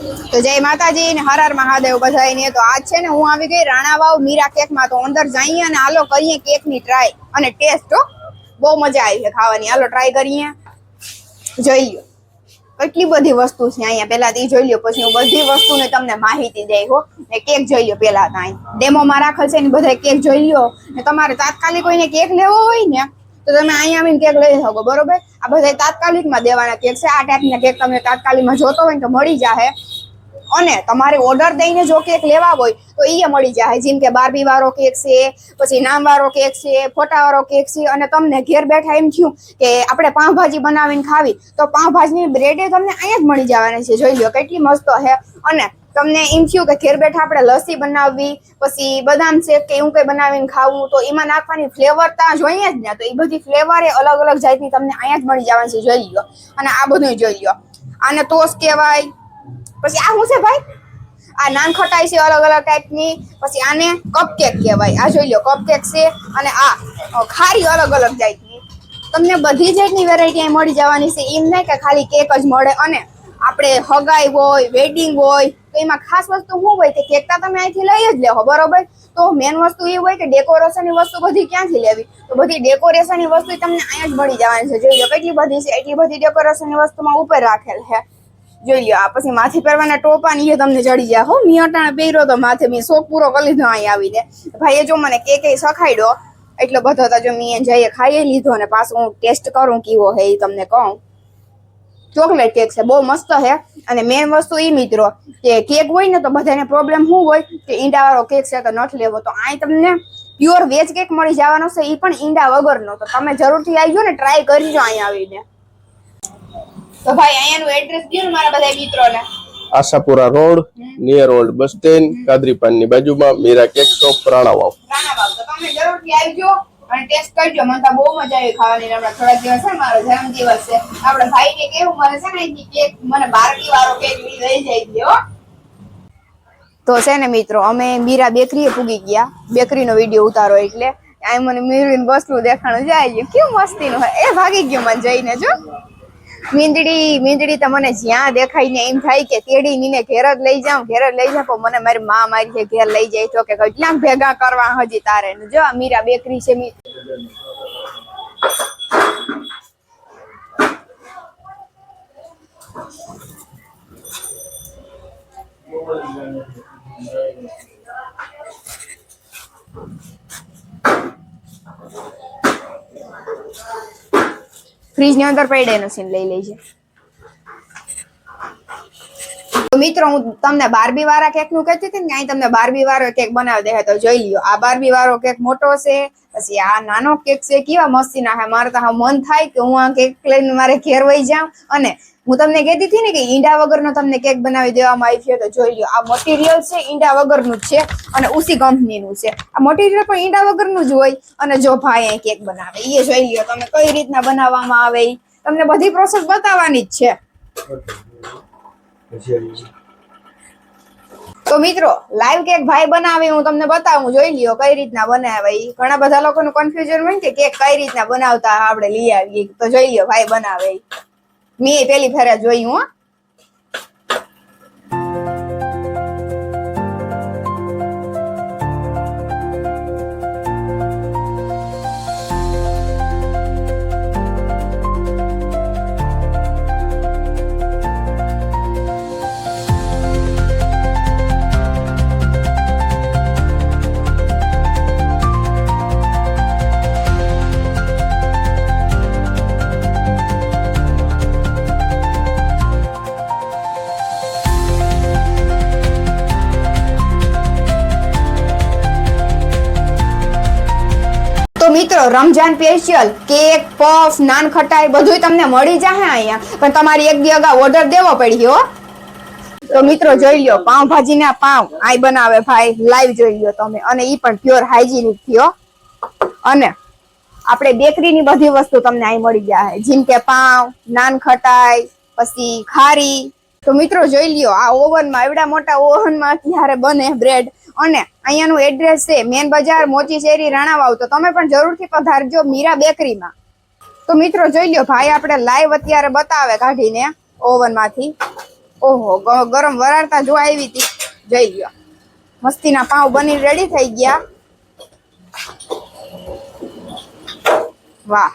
તો જય માતાજી ને હર હર મહાદેવ બધાયને તો આજ છે ને હું આવી ગઈ રાણાવાવ મીરા કેકમાં. તો અંદર જઈએ અને હાલો કરીએ કેકની ટ્રાય અને ટેસ્ટ હો. બહુ મજા આવી છે ખાવાની. હાલો ટ્રાય કરીએ. જોઈ લો કેટલી બધી વસ્તુ છે અહીંયા. પેલા તો જોઈ લ્યો. પછી હું બધી વસ્તુને તમને માહિતી દઈ હો. ને કેક જોઈ લ્યો પેલા તો અહીં. ડેમોમાં રાખેલ છે ને બધા કેક જોઈ લ્યો. ને તમારે તાત્કાલિક કોઈને કેક લેવો હોય ને તો તમે અહીંયા આવીને કેક લઈ શકો, બરોબર? આ બધા તાત્કાલિકમાં દેવાના કેક છે. આ ટાઈપના કેક તમને તાત્કાલિકમાં જોતો હોય તો મળી જાહે. અને તમારે ઓર્ડર દઈને જો કેક લેવા હોય, તો એ મળી જાય જેમ કે બારબી વાળો કેક છે, પછી નામ વાળો કેક છે, ફોટા વાળો કેક છે, અને તમને ઘેર બેઠા એમ થયું કે આપણે પાઉંભાજી બનાવીને ખાવી, તો પાઉંભાજીની બ્રેડે તમને અહીંયા જ મળી જવાની છે. જોઈ લો કેટલી મસ્ત છે અને તમને એમ થયું કે ઘેર બેઠા આપણે લસ્સી બનાવવી, પછી બદામ શેક કે એવું કંઈ બનાવીને ખાવું, તો એમાં નાખવાની ફ્લેવર ત્યાં જોઈએ જ ને. તો એ બધી ફ્લેવર એ અલગ અલગ જાતની તમને અહીંયા જ મળી જવાની છે, જોઈ લો અને આ બધું જોઈ લો આને તોસ કહેવાય. પછી આ શું છે ભાઈ? આ નાન ખટાઈ છે અલગ અલગ ટાઈપની. પછી આને કપકેક કહેવાય. આ જોઈ લો કપકેક છે અને આ ખારી અલગ અલગ જાતની. તમને બધી જાતની વેરાયટી અહીં મળી જવાની છે. એમ નહીં કે ખાલી કેક જ મળે. અને આપણે હગાઈ હોય વેડિંગ હોય તો એમાં ખાસ વસ્તુ શું હોય કે કેકતા તમે અહીંથી લઈ જ લેવો બરોબર? તો મેન વસ્તુ એ હોય કે ડેકોરેશનની વસ્તુ બધી ક્યાંથી લેવી? તો બધી ડેકોરેશનની વસ્તુ તમને અહીંયા જ મળી જવાની છે. જોઈ લો કેટલી બધી છે, એટલી બધી ડેકોરેશનની વસ્તુમાં ઉપર રાખેલ છે. જોઈ લો, આ પછી માથે પહેરવાના ટોપા ને એ તમને જડી જાય હો, મી અટાણે પહેર્યો તો માથે મેં શોખ પૂરો કરી લીધો અહીં આવીને. ભાઈએ જો મને કે કે સખાડ્યો એટલો બધો તો જો મેં જઈએ ખાઈ લીધો ને પાછું હું ટેસ્ટ કરું કેવો હે એ તમને કહું. ચોકલેટ કેક છે બહુ મસ્ત છે. અને મેઇન વસ્તુ એ મિત્રો કે કેક હોય ને તો બધાને પ્રોબ્લેમ શું હોય કે ઈંડાવાળો કેક છે તો નથી લેવો. તો અહીં તમને પ્યોર વેજ કેક મળી જવાનો છે એ પણ ઈંડા વગરનો. તો તમે જરૂરથી આવજો ને ટ્રાય કરજો અહીં આવીને. તો ભાઈ અહીંયાનું એડ્રેસ દો ને મારા બધા મિત્રોને. Ashapura road near old bus stand કાદરીપાનની બાજુમાં મીરા કેક શોપ રાણાવાવ રાણાવાવ તો તમે જરૂરથી આવજો અને ટેસ્ટ કરજો, મને તો બહુ મજા આવી ખાવાની હમણાં થોડા દિવસ છે મારો જન્મદિવસ છે. આપણે ભાઈને કેવું મને છે ને કેક, મને બારકી વાળો કેક લઈ જાય ગયો તો છે ને મિત્રો, અમે મીરા બેકરીએ પૂગી ગયા. બેકરીનો વીડિયો ઉતારો એટલે. આ મને મીરવીન બસલું દેખાણું જાય ગયું કેવું મસ્તીનું હોય. એ ભાગી ગયો મને જઈને, જો. મીંદડી મીંદડી તો મને જ્યાં દેખાય ને એમ થાય કે તેડી નીને ઘેર જ લઈ જાઉં, ઘેર જ લઈ જાઉં, પણ મને મારી માં મારી છે ઘેર લઈ જાય તો કે કેટલા ભેગા કરવા હજી તારે. જો આ મીરા બેકરી છે, મી ફ્રીજની અંદર પડે એનો સીન લઈ તો મિત્રો, હું તમને બારબી વાળા કેકનું કહેતી હતી ને અહીં તમને બારબી વાળો કેક બનાવી દે તો જોઈ લ્યો. આ બારબી વાળો કેક મોટો છે, પછી આ નાનો કેક છે, કેવા મસ્તી ના મારે તો મન થાય કે હું આ કેક લઈને મારે ઘેર વહી જાઉં. અને હું તમને કહેતી હતી ને કે ઈંડા વગરનો તમને કેક બનાવી દેવામાં આવી છે, તો જોઈ લો આ મટીરિયલ છે, ઈંડા વગરનું જ છે અને ઉસી કંપનીનું છે આ મટીરિયલ પણ ઈંડા વગરનું જ હોય અને જો ભાઈ અહીં કેક બનાવે એ જોઈ લો તમે કઈ રીતના બનાવવામાં આવે તમને બધી પ્રોસેસ બતાવવાની જ છે તો મિત્રો લાઈવ કેક ભાઈ બનાવે, હું તમને બતાવું, જોઈ લ્યો, કઈ રીતના બનાવે. ઘણા બધા લોકોનું કન્ફ્યુઝન હોય કે કેક કઈ રીતના બનાવતા આપણે લઈ આવીએ, તો જોઈ લ્યો, ભાઈ બનાવે. મેં પેલી ફેરે જોયું હો મિત્રો, Ramzan special cake puff nankhatai બધું તમને મળી જાય અહીંયા. પણ તમારી એક દી અગાઉ ઓર્ડર દેવો પડી હો. તો મિત્રો, જોઈ લો પાઉંભાજી ના પાઉં આઈ બનાવે ભાઈ લાઈવ જોઈ લો તમે. અને એ પણ પ્યોર હાઇજીનિક થયો અને આપણે બેકરીની બધી વસ્તુ તમને અહીં મળી જાય જેમ કે પાઉં, નાન ખટાઈ, પછી ખારી. તો મિત્રો, જોઈ લ્યો, આ ઓવનમાં એવડા મોટા ઓવનમાં ક્યારે બને બ્રેડ અને અહીંયાનું એડ્રેસ છે મેન બજાર મોચી શેરી રાણાવાવ. તો તમે પણ જરૂરથી પધારજો મીરા બેકરીમાં. તો મિત્રો જોઈ લ્યો, ભાઈ આપણે લાઈવ અત્યારે બતાવે કાઢીને ઓવનમાંથી. ઓહો ગરમ વરાળતા જોવા આવી હતી. જઈ ગયો મસ્તીના પાઉં બની રેડી થઈ ગયા. વાહ.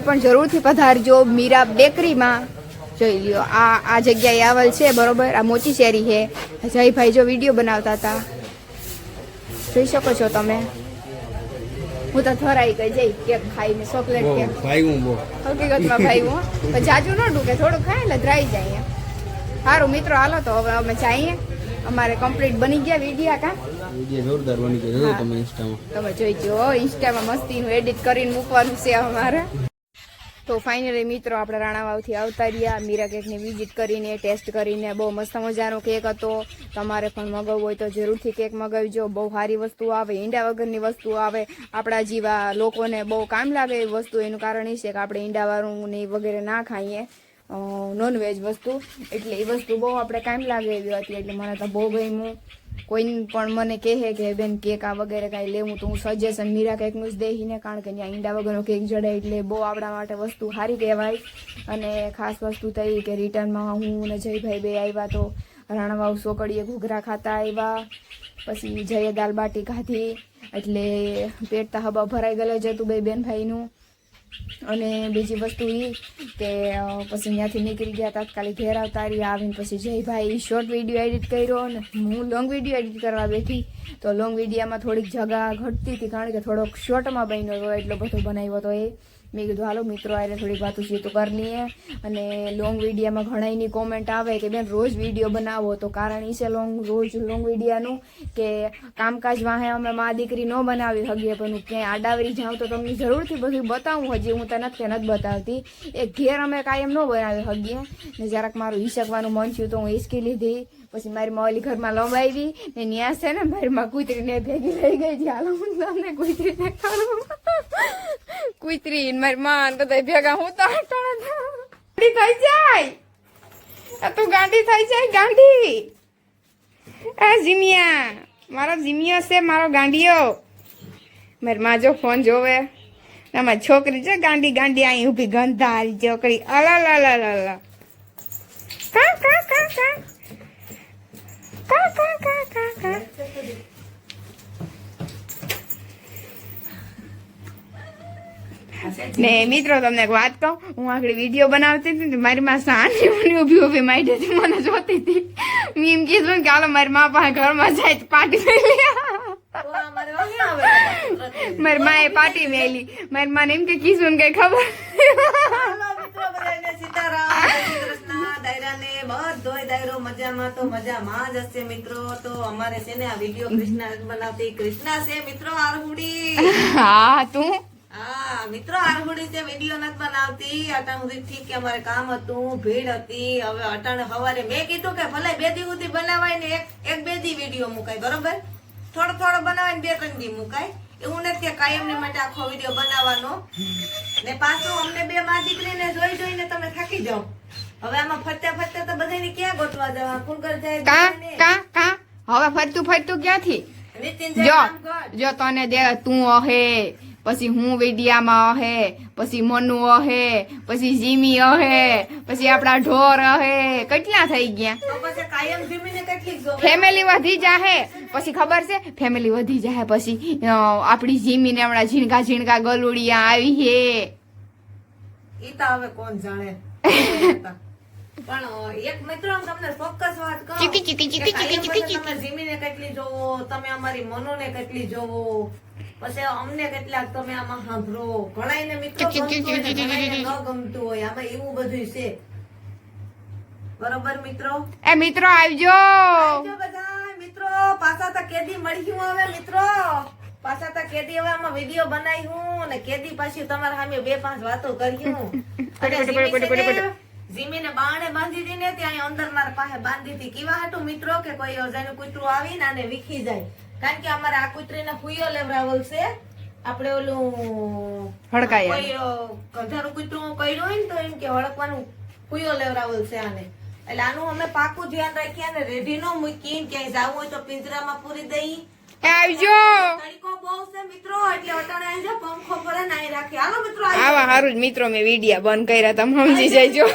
તમે પણ જરૂરથી પધારજો. મીરા બેકરીમાં. જોઈ લ્યો આ આ જગ્યાએ આવેલ છે બરોબર? આ મોચી શેરી છે. જયભાઈ જો વીડિયો બનાવતા હતા. જોઈ શકો છો તમે. હું તો થરાઈ ગઈ જઈ કેક ખાઈને ચોકલેટ કેક ભાઈ બહુ. હકીકતમાં ભાઈ હું પણ જાજુ ન ડૂકે થોડું ખાય એટલે ધરાઈ જાય સારું મિત્રો હાલો તો હવે અમે જઈએ. અમારે કમ્પ્લીટ બની ગયા વિડીયા કા? જોરદાર બની ગયો. તમે ઇન્સ્ટામાં તમે જોઈજો ઇન્સ્ટામાં મસ્તીનું એડિટ કરીને મૂકવાનું છે અમારે. તો ફાઇનલી મિત્રો આપણે રાણાવાવથી આવતા રહ્યા. મીરા કેકની વિઝિટ કરીને ટેસ્ટ કરીને બહુ મસ્ત મજાનો કેક હતો. તમારે પણ મગાવવું હોય તો જરૂરથી કેક મગાવજો. બહુ સારી વસ્તુ આવે, ઈંડા વગરની વસ્તુ આવે. આપણા જેવા લોકોને બહુ કામ લાગે એવી વસ્તુ. એનું કારણ એ છે કે આપણે ઈંડાવાળું ને વગેરે ના ખાઈએ. નોનવેજ વસ્તુ. એટલે એ વસ્તુ બહુ આપણે કામ લાગે એવી હતી. એટલે મને તો બહુ ગમ્યું. કોઈ પણ મને કહે કે, બેન, કેક આ વગેરે કાંઈ લેવું તો હું સજેશન મીરા કેકનું જ દેહીને, કારણ કે ત્યાં ઈંડા વગરનો કેક જડે એટલે બહુ આપણા માટે વસ્તુ સારી કહેવાય. અને ખાસ વસ્તુ થઈ કે રિટર્નમાં હું અને જયભાઈ બે આવ્યા તો રાણાવાવ સોકડીએ ઘૂઘરા ખાતા આવ્યા, પછી જઈએ દાલ બાટી ખાધી એટલે પેટ તો હબા ભરાઈ ગયેલો જ હતું બેન ભાઈનું અને બીજી વસ્તુ એ કે પછી ત્યાંથી નીકળી ગયા તાત્કાલિક ઘેર આવતા રહ્યા આવીને પછી જયભાઈ શોર્ટ વીડિયો એડિટ કર્યો અને હું લોંગ વીડિયો એડિટ કરવા બેઠી. તો લોંગ વિડીયોમાં થોડીક જગા ઘટતી હતી, કારણ કે થોડોક શોર્ટમાં બન્યો હતો, એટલો બધો બનાવ્યો હતો એ. મેં કીધું, હાલો મિત્રો આરે થોડીક વાતો તો કરી લઈએ અને લોંગ વિડીયોમાં ઘણાની કોમેન્ટ આવે કે, બેન, રોજ વીડિયો બનાવો. તો કારણ એ છે લોંગ રોજ લોંગ વિડીયાનું કે કામકાજ વાહે અમે મા દીકરી ન બનાવી હગીએ, પણ ક્યાંય આડાવરી જાઉં તો તમને જરૂરથી બધું બતાવું. હજી હું તને નથી નથી બતાવતી. એ ઘેર અમે કાયમ ન બનાવી હગીએ. ને જરાક મારું હિસકવાનું મન થયું તો હું હિસકી લીધી. પછી મારી મોલી ઘરમાં લંબાવી ને ન્યા છે ને મારી માં કૂતરીને ભેગી થઈ ગઈ હાલો, હું તમને કૂતરીને કરું કૂતરી મારી માં બધા ભેગા હું તો ગાંડી થઈ જાય. તું ગાંડી થઈ જાય, ગાંડી. આ જીમિયા, મારો જીમિયો છે, મારો ગાંડીયો. મારી માં જો ફોન જોવે. મારી છોકરી છે ગાંડી ગાંડી અહીં ઊભી ગંધારી, છોકરી અલા લા લા લા કા કા ને મિત્રો તમને એક વાત કહું? હું આગળ વીડિયો બનાવતી હતી મારી માં સાંજે મને ઊભી ઊભી મારી હતી મને જોતી હતી. મેં એમ કીધું કે હાલો મારી મા પાસે ઘરમાં જાય પાટી પાર્ટી મેલી મારી માએ પાર્ટી મેલી. મારી માને એમ કે કીધું કઈ ખબર? મજામાં તો મજામાં જ હશે મિત્રો. તો અમારે છે ને આ વીડિયો કૃષ્ણા બનાવતી. કૃષ્ણા છે મિત્રો આરહુડી. હા તું? હા મિત્રો આરહુડી છે વીડિયો નથી બનાવતી. અટાણ સુધી ઠીક કે અમારે કામ હતું ભીડ હતી. હવે અટાણ સવારે મેં કીધું કે ભલે બે દી સુધી બનાવાય ને એક એક બે દી વીડિયો મુકાય બરોબર? થોડો થોડો બનાવાય ને બે ત્રણ દી મુકાય. એવું નથી કે કાયમની માટે આખો વીડિયો બનાવવાનો. ને પાછું અમને બે માં દીકરીને જોઈ જોઈને તમે થાકી જાઓ. હવે આમાં ફરતા ફરતા તો બધાને ક્યાં ગોતવા જવા કુલગર જાય કા કા કા? હવે ફરતું ફરતું ક્યાંથી? જો. જો તને દે તું અહે. પછી હું વિડિયામાં અહે પછી મનુ અહે પછી જીમી અહે પછી આપણા ઢોર અહે. કેટલા થઈ ગયા? ફેમિલી વધી જાહે. પછી ખબર છે? ફેમિલી વધી જાહે. પછી આપણી જીમી જીમીને હમણાં ઝીણકા ઝીણકા ગલુડિયા આવી હે. ઈ તો હવે કોણ જાણે? પણ એક મિત્રો તમને ચોક્કસ વાત કહું ચીકી, ચીકી, ચીકી, કે ચીકી, તમે જીમીને કેટલી જોવો તમે અમારી મનોને કેટલી જોવો? પછી અમને કેટલાક તમે આમાં સાંભળો. ઘણાયને મિત્રો ને ગમતું હોય. આમાં એવું બધું છે. બરોબર મિત્રો? એ મિત્રો આવજો! બધા મિત્રો પાછા તો કેદી મળ્યું હવે મિત્રો. પાછા તો કેદી હવે આમાં વીડિયો બનાવી હું અને કેદી પાછી તમારા સામે બે પાંચ વાતો કરી હું જીમી ને, જીમીને બાણે બાંધી દીને ત્યાં અંદર મારા પાસે બાંધી હતી. કેવા હતું મિત્રો કે કોઈ અજાણ્યું કૂતરું આવીને આને વીખી જાય. કારણ કે અમારે આ કૂતરીને ફૂયો લેવડાવેલ છે. આપણે ઓલું હડકાયા. ગધારું કૂતરું કર્યું હોય ને તો એમ કે હડકવાનું ફૂયો લેવડાવેલ છે આને. એટલે આનું અમે પાકું ધ્યાન રાખીએ અને રેડી નો મૂકી ક્યાંય જવું હોય તો પિંજરામાં પૂરી દઈ. આવજો. તડકો બહુ છે મિત્રો એટલે અટાણે આવજો પંખો પડે ને અહીં રાખી હાલો મિત્રો આવી આવા હારું જ મિત્રો મેં વિડિયા બંધ કર્યા તમે સમજી જજો